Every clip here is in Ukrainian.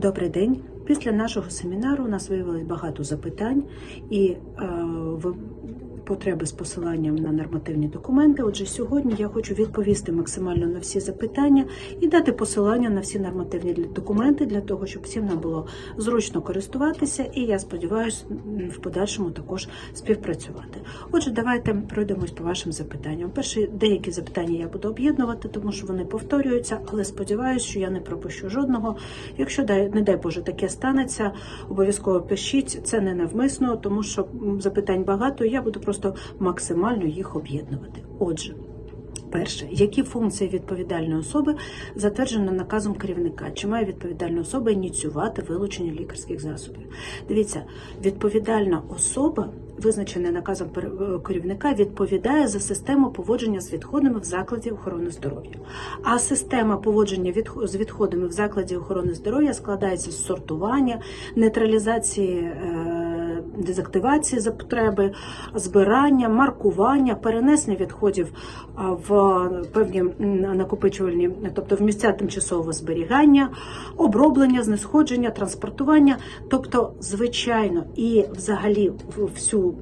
Добрий день. Після нашого семінару у нас виявилось багато запитань і е, потреби з посиланням на нормативні документи. Отже, сьогодні я хочу відповісти максимально на всі запитання і дати посилання на всі нормативні документи для того, щоб всім нам було зручно користуватися. І я сподіваюся, в подальшому також співпрацювати. Отже, давайте пройдемось по вашим запитанням. Перші деякі запитання я буду об'єднувати, тому що вони повторюються, але сподіваюся, що я не пропущу жодного. Якщо не дай Боже таке станеться, обов'язково пишіть. Це не навмисно, тому що запитань багато. Я буду просто максимально їх об'єднувати. Отже. Перше, які функції відповідальної особи затверджено наказом керівника? Чи має відповідальна особа ініціювати вилучення лікарських засобів? Дивіться, відповідальна особа, визначена наказом е, керівника, відповідає за систему поводження з відходами в закладі охорони здоров'я. А система поводження з відходами в закладі охорони здоров'я складається з сортування, нейтралізації. Дезактивації за потреби, збирання, маркування, перенесення відходів в певні накопичувальні, тобто в місця тимчасового зберігання, оброблення, знесходження, транспортування, тобто, звичайно, і взагалі всю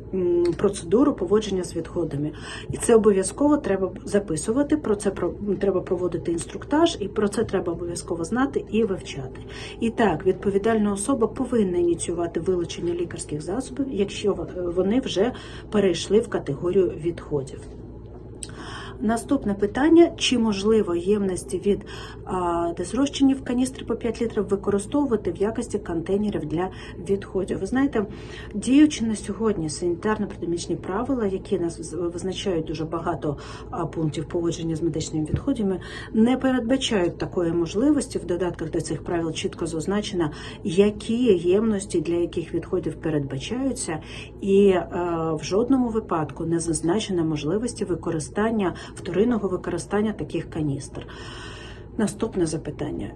процедуру поводження з відходами. І це обов'язково треба записувати. Про це треба проводити інструктаж, і про це треба обов'язково знати і вивчати. І так, відповідальна особа повинна ініціювати вилучення лікарських засобів, якщо вони вже перейшли в категорію відходів. Наступне питання: чи можливо ємності від дезрозчинів каністри по 5 літрів використовувати в якості контейнерів для відходів? Ви знаєте, діючи на сьогодні санітарно-епідемічні правила, які нас визначають дуже багато пунктів поводження з медичними відходами, не передбачають такої можливості. В додатках до цих правил чітко зазначено, які ємності для яких відходів передбачаються, і е, в жодному випадку не зазначено можливості використання вторинного використання таких каністр. Наступне запитання.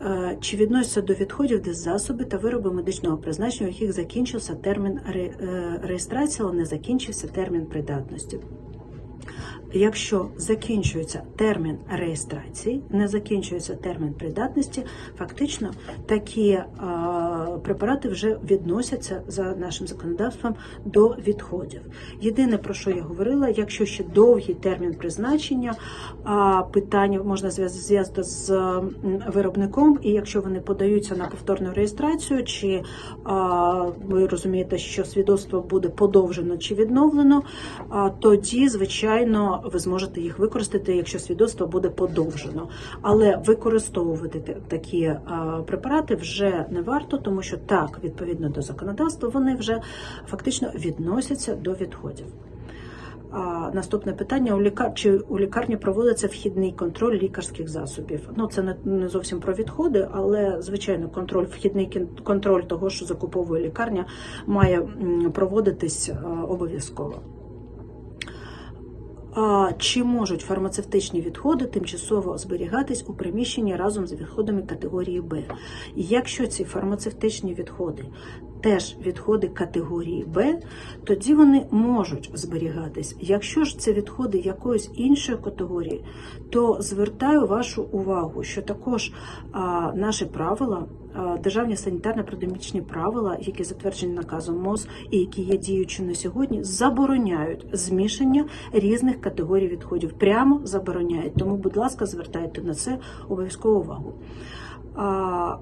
Е, Чи відносяться до відходів деззасоби та вироби медичного призначення, у яких закінчився термін е, реєстрації, але не закінчився термін придатності? Якщо закінчується термін реєстрації, не закінчується термін придатності, фактично такі е, препарати вже відносяться за нашим законодавством до відходів. Єдине про що я говорила, якщо ще довгий термін призначення, питання можна зв'яз- зв'язати з виробником, і якщо вони подаються на повторну реєстрацію, чи ви розумієте, що свідоцтво буде подовжено чи відновлено, тоді, звичайно, ви зможете їх використати, якщо свідоцтво буде подовжено. Але використовувати такі препарати вже не варто, тому що так, відповідно до законодавства, вони вже фактично відносяться до відходів. А, наступне питання: у лікар... чи у лікарні проводиться вхідний контроль лікарських засобів? Ну це не, не зовсім про відходи, але звичайно, контроль, вхідний контроль того, що закуповує лікарня, має проводитись а, обов'язково. Чи можуть фармацевтичні відходи тимчасово зберігатись у приміщенні разом з відходами категорії Б? Якщо ці фармацевтичні відходи теж відходи категорії Б, тоді вони можуть зберігатись. Якщо ж це відходи якоїсь іншої категорії, то звертаю вашу увагу, що також а, наші правила, а, державні санітарно-епідемічні правила, які затверджені наказом МОЗ і які є діючі на сьогодні, забороняють змішання різних категорій відходів. Прямо забороняють. Тому, будь ласка, звертайте на це обов'язково увагу. А,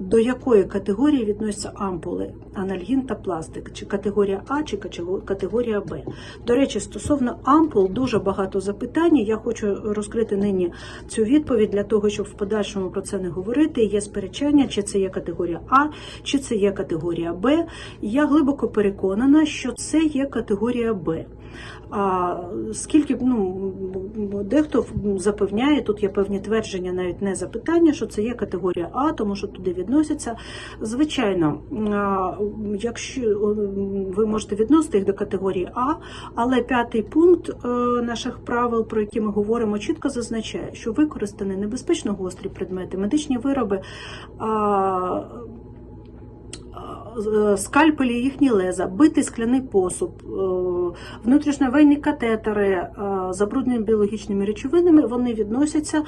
до якої категорії відносяться ампули, анальгін та пластик, чи категорія А, чи катего- категорія Б. До речі, стосовно ампул дуже багато запитань. Я хочу розкрити нині цю відповідь для того, щоб в подальшому про це не говорити. Є сперечання, чи це є категорія А, чи це є категорія Б. Я глибоко переконана, що це є категорія Б. А скільки ну дехто запевняє, тут є певні твердження, навіть не запитання, що це є категорія А, тому що туди відносяться. Звичайно, якщо ви можете відносити їх до категорії А, але п'ятий пункт е, наших правил, про які ми говоримо, чітко зазначає, що використані небезпечно гострі предмети, медичні вироби. е, скальпелі, їхні леза, битий скляний посуд, внутрішньовенні катетери, е, забруднені біологічними речовинами, вони відносяться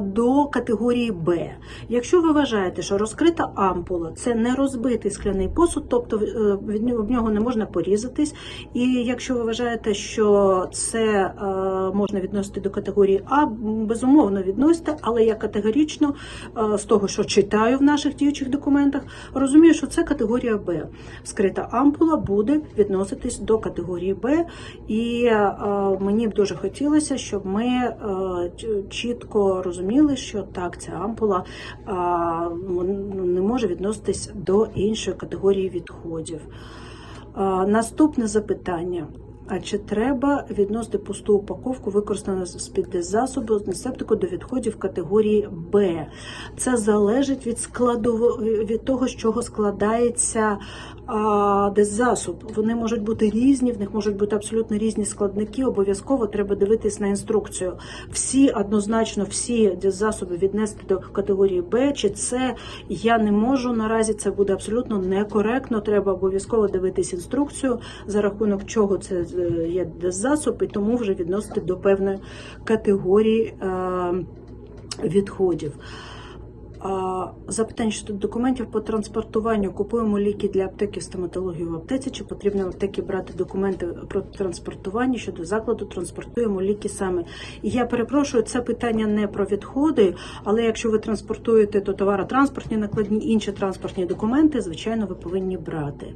до категорії Б. Якщо ви вважаєте, що розкрита ампула це не розбитий скляний посуд, тобто е, в нього не можна порізатись, і якщо ви вважаєте, що це е, можна відносити до категорії А, безумовно відносите, але я категорично з того, що читаю в наших діючих документах, розумію, що це категорія Б. Скрита ампула буде відноситись до категорії Б, і е, мені б дуже хотілося, щоб ми е, чітко розуміли, що так, ця ампула е, ну, не може відноситись до іншої категорії відходів. Наступне запитання. А чи треба відносити пусту упаковку, використану з-під засобу з септику до відходів категорії Б? Це залежить від складово від того, з чого складається а, деззасоб. Вони можуть бути різні, в них можуть бути абсолютно різні складники. Обов'язково треба дивитись на інструкцію. Всі однозначно всі деззасоби віднести до категорії Б чи С. Я не можу наразі. Це буде абсолютно некоректно. Треба обов'язково дивитись інструкцію, за рахунок чого це є деззасоб, і тому вже відносити до певної категорії е, відходів. Запитання щодо документів по транспортуванню. Купуємо ліки для аптеки стоматології в аптеці. Чи потрібно в аптекі брати документи про транспортування щодо закладу? Транспортуємо ліки саме. І я перепрошую, це питання не про відходи, але якщо ви транспортуєте, то товаротранспортні накладні інші транспортні документи, звичайно, ви повинні брати.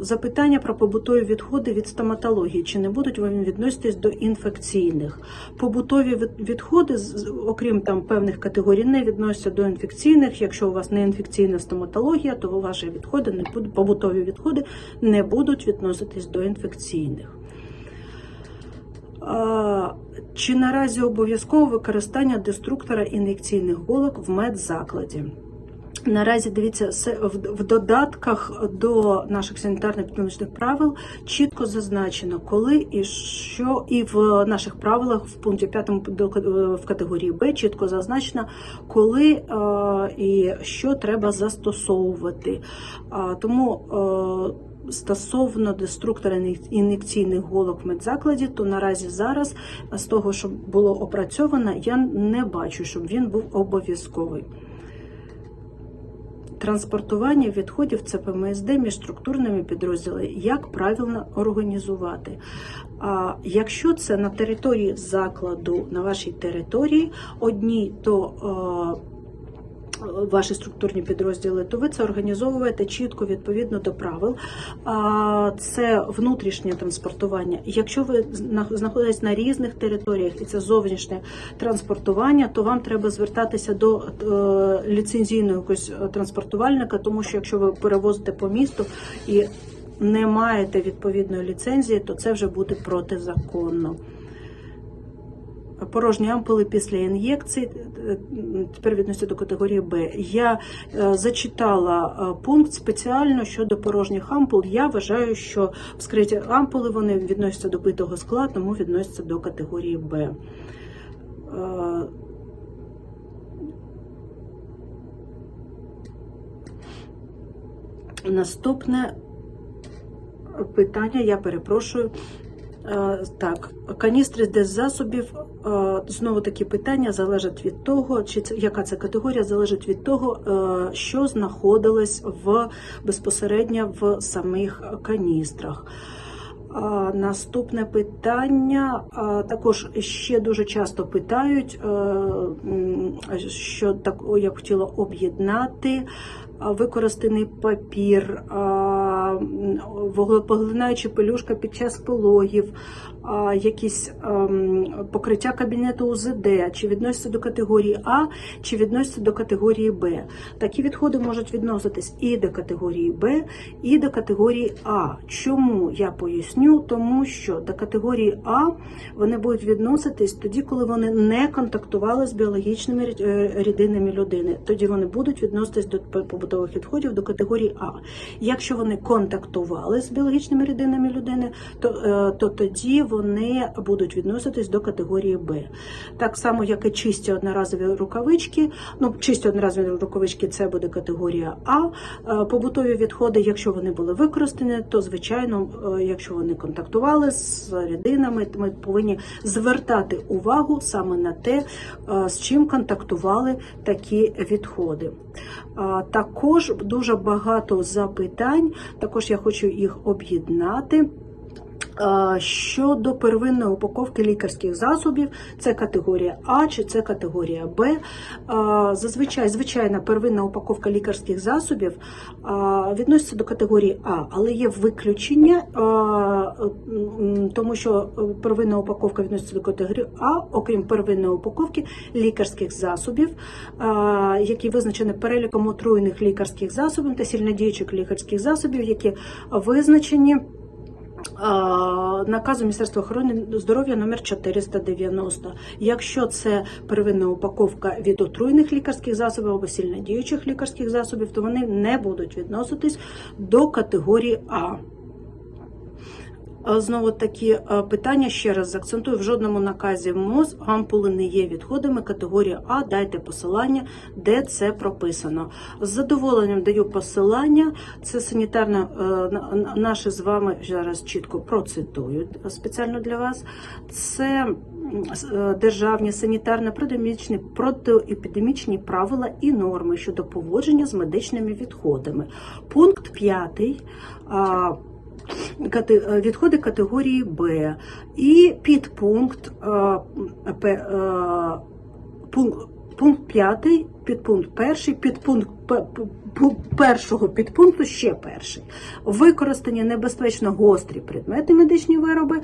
Запитання про побутові відходи від стоматології. Чи не будуть вони відноситись до інфекційних? Побутові відходи, окрім там певних категорій, не відносяться до інфекційних. Якщо у вас не інфекційна стоматологія, то ваші відходи не будуть, побутові відходи не будуть відноситись до інфекційних. Чи наразі обов'язково використання деструктора ін'єкційних голок в медзакладі? Наразі дивіться в, додатках до наших санітарно-епідемічних правил чітко зазначено, коли і що, і в наших правилах в пункті 5 до е, в категорії Б чітко зазначено, коли е, і що треба застосовувати. Тому е, стосовно деструктора ін'єк- ін'єкційних голок в медзакладі, то наразі зараз з того, що було опрацьовано, я не бачу, щоб він був обов'язковий. Транспортування відходів ЦПМСД між структурними підрозділами, як правильно організувати. А якщо це на території закладу, на вашій території, одні, то е, ваші структурні підрозділи, то ви це організовуєте чітко відповідно до правил. А це внутрішнє транспортування. Якщо ви зна- знаходитесь на різних територіях і це зовнішнє транспортування, то вам треба звертатися до е, ліцензійного якогось транспортувальника, тому що якщо ви перевозите по місту і не маєте відповідної ліцензії, то це вже буде протизаконно. Порожні ампули після ін'єкцій е, тепер відносяться до категорії Б. Я е, зачитала е, пункт спеціально щодо порожніх ампул. Я вважаю, що вскриті ампули вони відносяться до битого скла, тому відносяться до категорії Б. Е, Наступне питання, я перепрошую. Е, Так, каністри з е, знову такі питання залежать від того, чи це яка це категорія, залежить від того, е, що знаходилось в безпосередньо в самих каністрах. Наступне питання також ще дуже часто питають, що так я б хотіла об'єднати використаний папір, вуглепоглинаюча пелюшка під час пологів, якісь ем, покриття кабінету УЗД, чи відносяться до категорії А, чи відносяться до категорії Б. Такі відходи можуть відноситись і до категорії Б, і до категорії А. Чому я поясню? Тому що до категорії А вони будуть відноситись тоді, коли вони не контактували з біологічними е, рідинами людини. Тоді вони будуть відноситись до побутових відходів до категорії А. Якщо вони контактували, з біологічними рідинами людини, то, е, то тоді вони будуть відноситись до категорії Б. Так само, як і чисті одноразові рукавички. Ну, чисті одноразові рукавички це буде категорія А. Е, Побутові відходи, якщо вони були використані, то звичайно, е, якщо вони контактували з рідинами, ми повинні звертати увагу саме на те, е, з чим контактували такі відходи. Також дуже багато запитань, також я хочу їх об'єднати. А, Щодо первинної упаковки лікарських засобів, це категорія А чи це категорія Б. Зазвичай звичайна первинна упаковка лікарських засобів відноситься до категорії А, але є виключення, тому що первинна упаковка відноситься до категорії А, окрім первинної упаковки лікарських засобів, які визначені переліком отруєних лікарських засобів та сильнодіючих лікарських засобів, які визначені. Наказу Міністерства охорони здоров'я номер 490. Якщо це первинна упаковка від отруйних лікарських засобів або сильнодіючих лікарських засобів, то вони не будуть відноситись до категорії А. А, Знову такі е, питання ще раз заакцентую. В жодному наказі МОЗ ампули не є відходами категорії А. Дайте посилання, де це прописано. З задоволенням даю посилання. Це санітарне е, на- на- наше з вами зараз чітко процитую спеціально для вас. Це е, державні санітарно-протиепідемічні протиепідемічні правила і норми щодо поводження з медичними відходами. Пункт 5 кате- е, відходи категорії Б і підпункт е, е, пункт. Пункт 5, підпункт 1, підпункт першого підпункту ще перший. Використання небезпечно гострі предмети, медичні вироби е,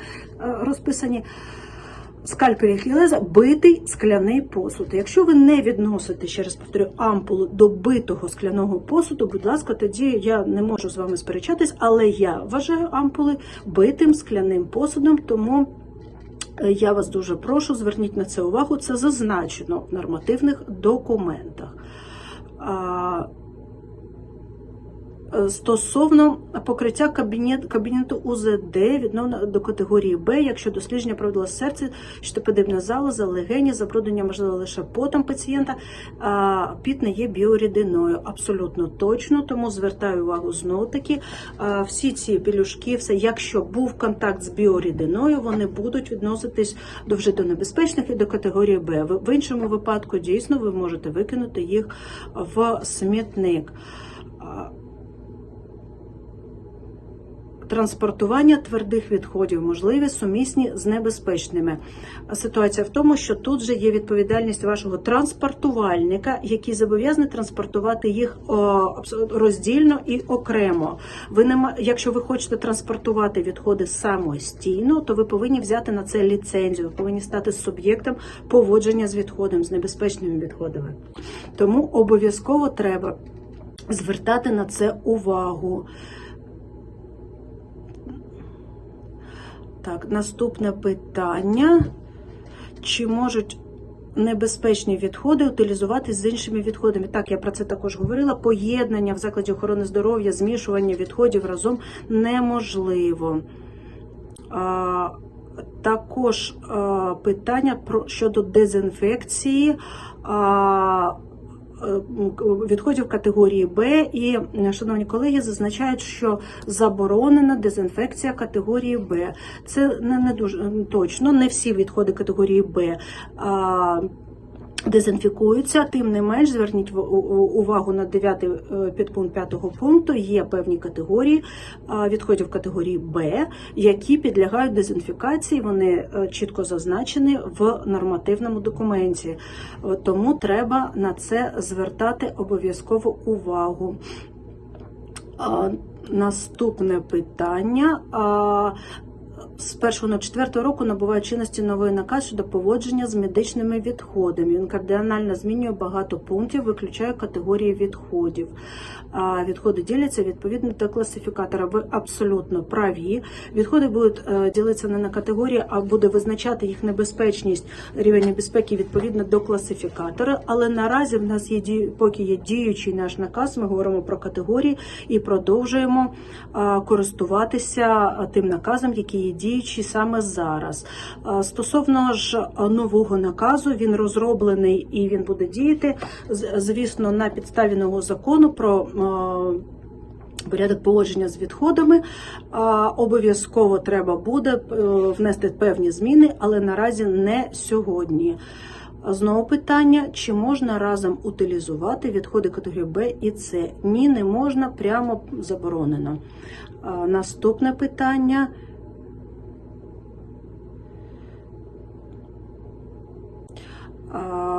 розписані. Скальпель і битий скляний посуд. Якщо ви не відносите, ще раз повторю, ампулу до битого скляного посуду, будь ласка, тоді я не можу з вами сперечатись, але я вважаю ампули битим скляним посудом, тому е, я вас дуже прошу, зверніть на це увагу. Це зазначено в нормативних документах. Е, Стосовно покриття кабінет, кабінету УЗД відновлено до категорії Б, якщо дослідження проводило серце, щитоподібна залоза, легені, забруднення можливо лише потом пацієнта, а піт не є біорідиною. Абсолютно точно, тому звертаю увагу знову таки. Всі ці пілюшки, все, якщо був контакт з біорідиною, вони будуть відноситись до вже до небезпечних і до категорії Б. В іншому випадку дійсно ви можете викинути їх в смітник. Транспортування твердих відходів можливі сумісні з небезпечними. Ситуація в тому, що тут же є відповідальність вашого транспортувальника, який зобов'язаний транспортувати їх роздільно і окремо. Ви не якщо ви хочете транспортувати відходи самостійно, то ви повинні взяти на це ліцензію. Ви повинні стати суб'єктом поводження з відходом, з небезпечними відходами. Тому обов'язково треба звертати на це увагу. Так, наступне питання. Чи можуть небезпечні відходи утилізуватись з іншими відходами? Так, я про це також говорила. Поєднання в закладі охорони здоров'я, змішування відходів разом неможливо. А, також а, питання про щодо дезінфекції. А, відходів категорії Б і е, шановні колеги зазначають, що заборонена дезінфекція категорії Б. Це не, не дуже е, точно. Не всі відходи категорії Б. Дезінфікуються, тим не менш, зверніть увагу на 9 підпункт 5 пункту. Є певні категорії відходів категорії Б, які підлягають дезінфікації. Вони е, чітко зазначені в нормативному документі. Тому треба на це звертати обов'язково увагу. Наступне питання. З 1.04 року набуває чинності новий наказ щодо поводження з медичними відходами. Він кардинально змінює багато пунктів, виключає категорії відходів. Відходи діляться відповідно до класифікатора. Ви абсолютно праві. Відходи будуть е, ділитися не на категорії, а буде визначати їх небезпечність, рівень небезпеки відповідно до класифікатора. Але наразі в нас є поки є діючий наш наказ. Ми говоримо про категорії і продовжуємо користуватися тим наказом, який є діючий саме зараз. Стосовно ж нового наказу, він розроблений і він буде діяти, звісно, на підставі нового закону про. Порядок поводження з відходами обов'язково треба буде е, внести певні зміни, але наразі не сьогодні. Знову питання: чи можна разом утилізувати відходи категорії Б і С? Ні, не можна, прямо заборонено. Наступне питання. А,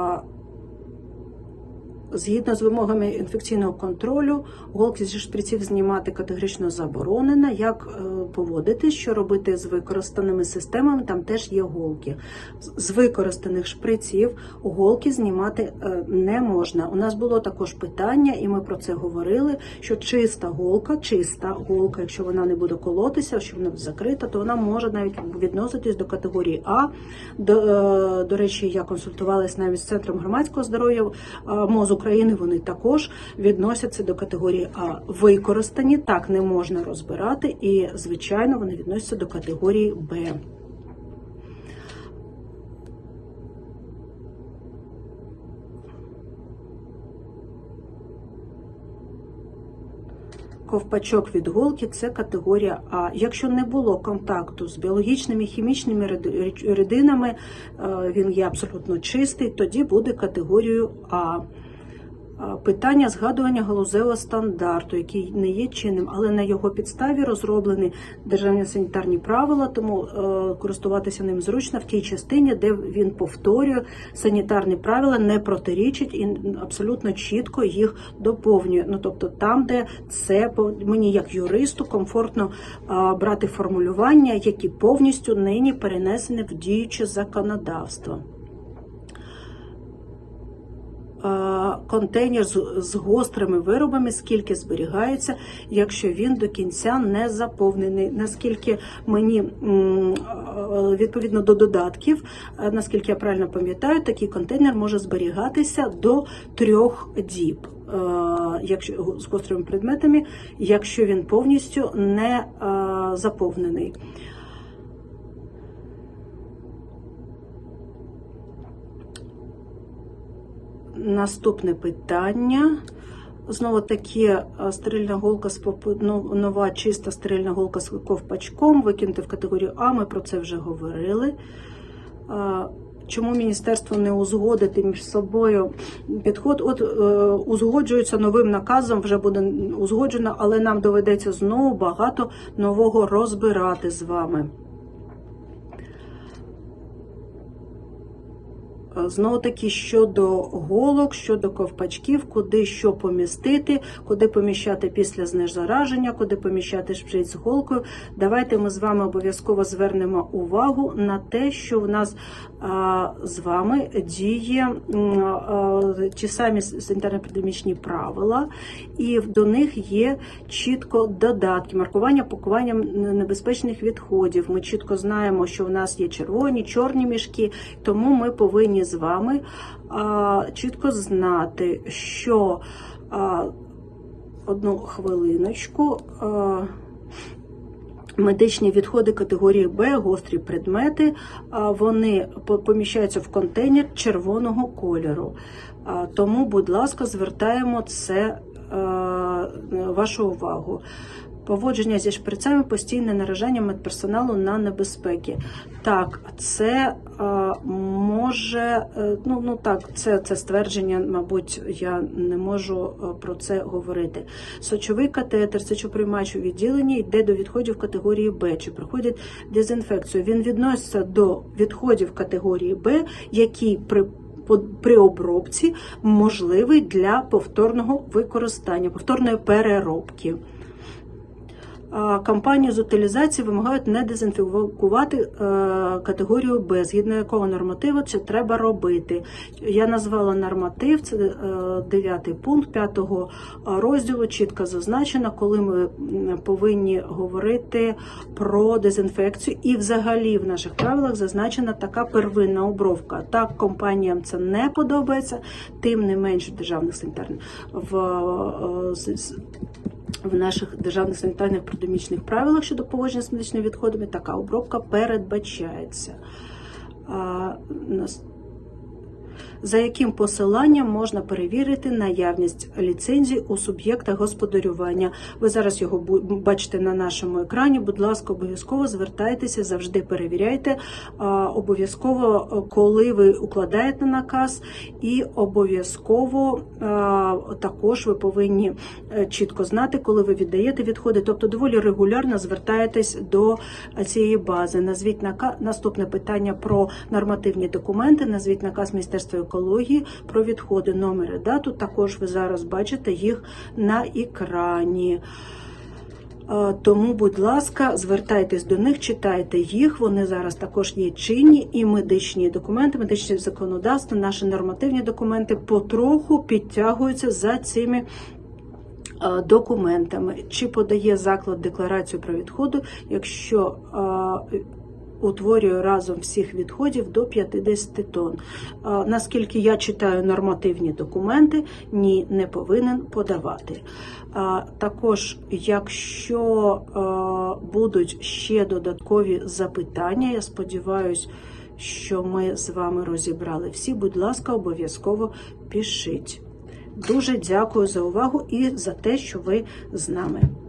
Згідно з вимогами інфекційного контролю, голки зі шприців знімати категорично заборонено. Як е, поводити, що робити з використаними системами, там теж є голки. З- використаних шприців голки знімати е, не можна. У нас було також питання, і ми про це говорили: що чиста голка, чиста голка, якщо вона не буде колотися, якщо вона закрита, то вона може навіть відноситись до категорії А. До, е, до речі, я консультувалась навіть з центром громадського здоров'я е, МОЗ України. Вони також відносяться до категорії А. Використані так не можна розбирати, і звичайно вони відносяться до категорії Б. Ковпачок від голки це категорія А. Якщо не було контакту з біологічними хімічними рід- рідинами, е, він є абсолютно чистий, тоді буде категорією А. Питання згадування галузевого стандарту, який не є чинним, але на його підставі розроблені державні санітарні правила, тому е, користуватися ним зручно в тій частині, де він повторює санітарні правила, не протирічить і абсолютно чітко їх доповнює. Ну тобто, там, де це мені як юристу комфортно брати формулювання, які повністю нині перенесені в діюче законодавство. Е, контейнер з, гострими виробами, скільки зберігається, якщо він до кінця не заповнений. Наскільки мені е, відповідно до додатків, е, наскільки я правильно пам'ятаю, такий контейнер може зберігатися до трьох діб. Якщо з гострими предметами, якщо він повністю не заповнений. Наступне питання. Знову таки е, стерильна голка з ну, нова чиста стерильна голка з ковпачком, викинути в категорію А. Ми про це вже говорили. Е, Чому міністерство не узгодити між собою підход? От е, узгоджується новим наказом, вже буде узгоджено, але нам доведеться знову багато нового розбирати з вами. Знову таки щодо голок, щодо ковпачків, куди що помістити, куди поміщати після знезараження, куди поміщати шприц з голкою. Давайте ми з вами обов'язково звернемо увагу на те, що в нас а, з вами діє а, ті самі санітарно-епідемічні правила, і до них є чітко додатки, маркування пакування небезпечних відходів. Ми чітко знаємо, що в нас є червоні, чорні мішки, тому ми повинні з вами а, чітко знати, що а, одну хвилиночку. А, Медичні відходи категорії Б, гострі предмети, вони поміщаються в контейнер червоного кольору. Тому, будь ласка, звертаємо це вашу увагу. Поводження зі шприцями, постійне наражання медперсоналу на небезпеки. Так, це е, може, е, ну, ну так, це, це ствердження, мабуть, я не можу е, про це говорити. Сочовий катетер, сечоприймач у відділенні йде до відходів категорії Б, чи проходить дезінфекцію. Він відноситься до відходів категорії Б, які при при обробці можливий для повторного використання, повторної переробки. Компанії з утилізації вимагають не дезінфікувати е, категорію Б, згідно якого нормативу це треба робити. Я назвала норматив, це е, дев'ятий пункт п'ятого розділу. Чітко зазначено, коли ми повинні говорити про дезінфекцію. І взагалі в наших правилах зазначена така первинна обробка. Так, компаніям це не подобається, тим не менш в державних санітарних в, е, в наших державних санітарних продомічних правилах щодо поводження з медичними відходами така обробка передбачається. За яким посиланням можна перевірити наявність ліцензій у суб'єкта господарювання. Ви зараз його бачите на нашому екрані. Будь ласка, обов'язково звертайтеся, завжди перевіряйте. Обов'язково, е, коли ви укладаєте наказ, і обов'язково також ви повинні е, чітко знати, коли ви віддаєте відходи. Тобто доволі регулярно звертаєтесь до е, цієї бази. Назвіть нака... наступне питання про нормативні документи. Назвіть наказ Міністерства екології про відходи, номер і дату. Також ви зараз бачите їх на екрані. Е, Тому, будь ласка, звертайтесь до них, читайте їх. Вони зараз також є чинні і медичні документи, медичне законодавство, наші нормативні документи потроху підтягуються за цими. е, Документами чи подає заклад декларацію про відходи, якщо е, утворює разом всіх відходів до 50 тонн. Наскільки я читаю нормативні документи, ні, не повинен подавати. Також, якщо будуть ще додаткові запитання, я сподіваюся, що ми з вами розібрали всі. Будь ласка, обов'язково пишіть. Дуже дякую за увагу і за те, що ви з нами.